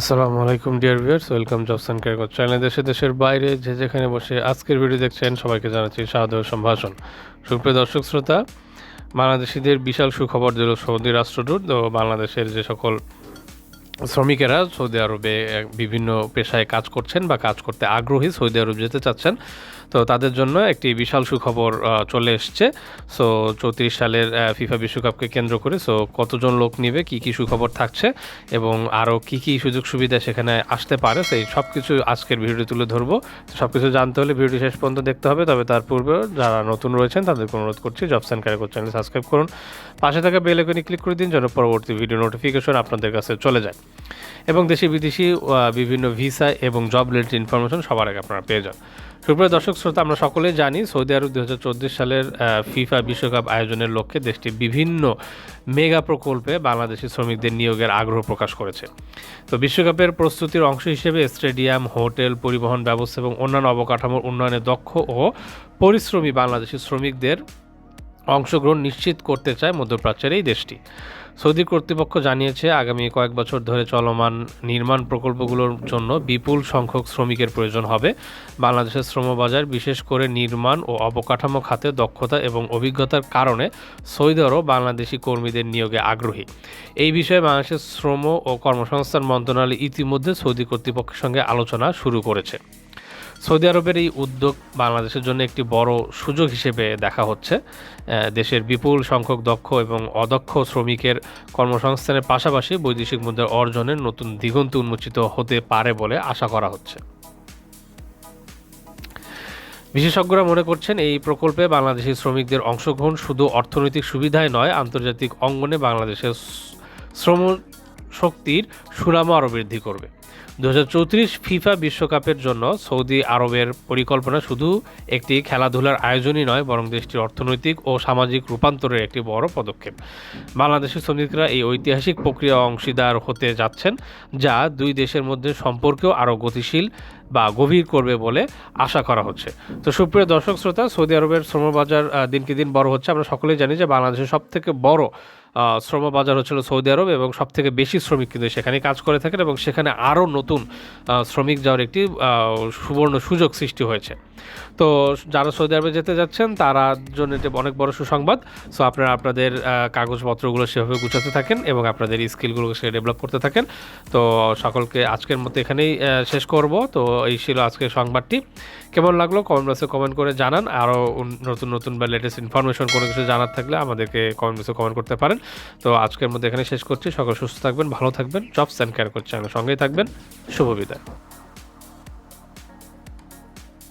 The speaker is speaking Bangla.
আসসালামু আলাইকুম dear viewers welcome jobs and ক্যারিকর channel দেশে, দেশের বাইরে যে যেখানে বসে আজকের ভিডিও দেখছেন, সবাইকে জানাচ্ছি সাদর সম্ভাষণ। সুপ্রিয় দর্শক, শ্রোতা, বাংলাদেশিদের বিশাল সুখবর দিল সৌদি রাষ্ট্রদূত ও বাংলাদেশের যে সকল শ্রমিকেরা সৌদি আরবে বিভিন্ন পেশায় কাজ করছেন বা কাজ করতে আগ্রহী সৌদি আরব যেতে চাচ্ছেন। তো তাদের জন্য একটি বিশাল সুখবর চলে এসছে। সো চৌত্রিশ সালের ফিফা বিশ্বকাপকে কেন্দ্র করে, সো কতজন লোক নিবে, কি কি সুখবর থাকছে এবং আরও কি কি সুযোগ সুবিধা সেখানে আসতে পারে, সেই সব কিছু আজকের ভিডিও তুলে ধরবো। সব কিছু জানতে হলে ভিডিওটি শেষ পর্যন্ত দেখতে হবে, তবে তার পূর্বে যারা নতুন রয়েছেন তাদেরকে অনুরোধ করছি জবস অ্যান্ড ক্যারিকর চ্যানেল সাবস্ক্রাইব করুন। পাশে থাকা বেল আইকনে ক্লিক করে দিন, যেন পরবর্তী ভিডিও নোটিফিকেশন আপনাদের কাছে চলে যায়। এবং দেশি বিদেশি বিভিন্ন ভিসা এবং জব রিলেটেড ইনফরমেশন সবার আগে আপনারা পেয়ে যান। সুপ্রিয় দর্শক, শ্রোতা, আমরা সকলেই জানি সৌদি আরব দুই হাজার চোদ্দ সালের ফিফা বিশ্বকাপ আয়োজনের লক্ষ্যে দেশটি বিভিন্ন মেগা প্রকল্পে বাংলাদেশি শ্রমিকদের নিয়োগের আগ্রহ প্রকাশ করেছে। তো বিশ্বকাপের প্রস্তুতির অংশ হিসেবে স্টেডিয়াম, হোটেল, পরিবহন ব্যবস্থা এবং অন্যান্য অবকাঠামোর উন্নয়নে দক্ষ ও পরিশ্রমী বাংলাদেশি শ্রমিকদের অংশগ্রহণ নিশ্চিত করতে চায় মধ্যপ্রাচ্যের এই দেশটি। সৌদি কর্তৃপক্ষ জানিয়েছে, আগামী কয়েক বছর ধরে চলমান নির্মাণ প্রকল্পগুলোর জন্য বিপুল সংখ্যক শ্রমিকের প্রয়োজন হবে। বাংলাদেশের শ্রমবাজার বিশেষ করে নির্মাণ ও অবকাঠামো খাতে দক্ষতা এবং অভিজ্ঞতার কারণে সৌদি আরব বাংলাদেশি কর্মীদের নিয়োগে আগ্রহী। এই বিষয়ে বাংলাদেশের শ্রম ও কর্মসংস্থান মন্ত্রণালয় ইতিমধ্যে সৌদি কর্তৃপক্ষের সঙ্গে আলোচনা শুরু করেছে। সৌদি আরবের এই উদ্যোগ বাংলাদেশের জন্য একটি বড় সুযোগ হিসেবে দেখা হচ্ছে। দেশের বিপুল সংখ্যক দক্ষ এবং অদক্ষ শ্রমিকের কর্মসংস্থানের পাশাপাশি বৈদেশিক মুদ্রার অর্জনের নতুন দিগন্ত উন্মোচিত হতে পারে বলে আশা করা হচ্ছে। বিশেষজ্ঞরা মনে করছেন এই প্রকল্পে বাংলাদেশি শ্রমিকদের অংশগ্রহণ শুধু অর্থনৈতিক সুবিধায় নয়, আন্তর্জাতিক অঙ্গনে বাংলাদেশের শ্রম শক্তির সুনামও আরও বৃদ্ধি করবে। দু হাজার চৌত্রিশ ফিফা বিশ্বকাপের জন্য সৌদি আরবের পরিকল্পনা শুধু একটি খেলাধুলার আয়োজনই নয়, বরং দেশটির অর্থনৈতিক ও সামাজিক রূপান্তরের একটি বড় পদক্ষেপ। বাংলাদেশের শ্রমিকরা এই ঐতিহাসিক প্রক্রিয়া অংশীদার হতে যাচ্ছেন, যা দুই দেশের মধ্যে সম্পর্কেও আরও গতিশীল বা গভীর করবে বলে আশা করা হচ্ছে। তো সুপ্রিয় দর্শক শ্রোতা, সৌদি আরবের শ্রমবাজার দিনকে দিন বড় হচ্ছে। আমরা সকলেই জানি যে বাংলাদেশের সব থেকে বড় শ্রমবাজার হচ্ছিল সৌদি আরব এবং সব থেকে বেশি শ্রমিক কিন্তু সেখানে কাজ করে থাকেন এবং সেখানে আরও নতুন শ্রমিক যাওয়ার একটি সুবর্ণ সুযোগ সৃষ্টি হয়েছে। তো যারা সৌদি আরবে যেতে যাচ্ছেন, তারা জন্য এটি অনেক বড় সুসংবাদ। সো আপনারা আপনাদের কাগজপত্রগুলো সেভাবে গুছাতে থাকেন এবং আপনাদের স্কিলগুলো সে ডেভেলপ করতে থাকেন। তো সকলকে আজকের মতো এখানেই শেষ করব। তো এই ছিল আজকের সংবাদটি। কেমন লাগল? কমেন্ট বক্সে কমেন্ট করে জানান। আরও নতুন নতুন বা লেটেস্ট ইনফরমেশন কোনো কিছু জানার থাকলে আমাদেরকে কমেন্ট বক্সে কমেন্ট করতে পারেন। তো আজকের মধ্যে এখানে শেষ করছি। সকল সুস্থ থাকবেন, ভালো থাকবেন। জবস অ্যান্ড কেয়ার করছে সঙ্গেই থাকবেন। শুভ বিদায়।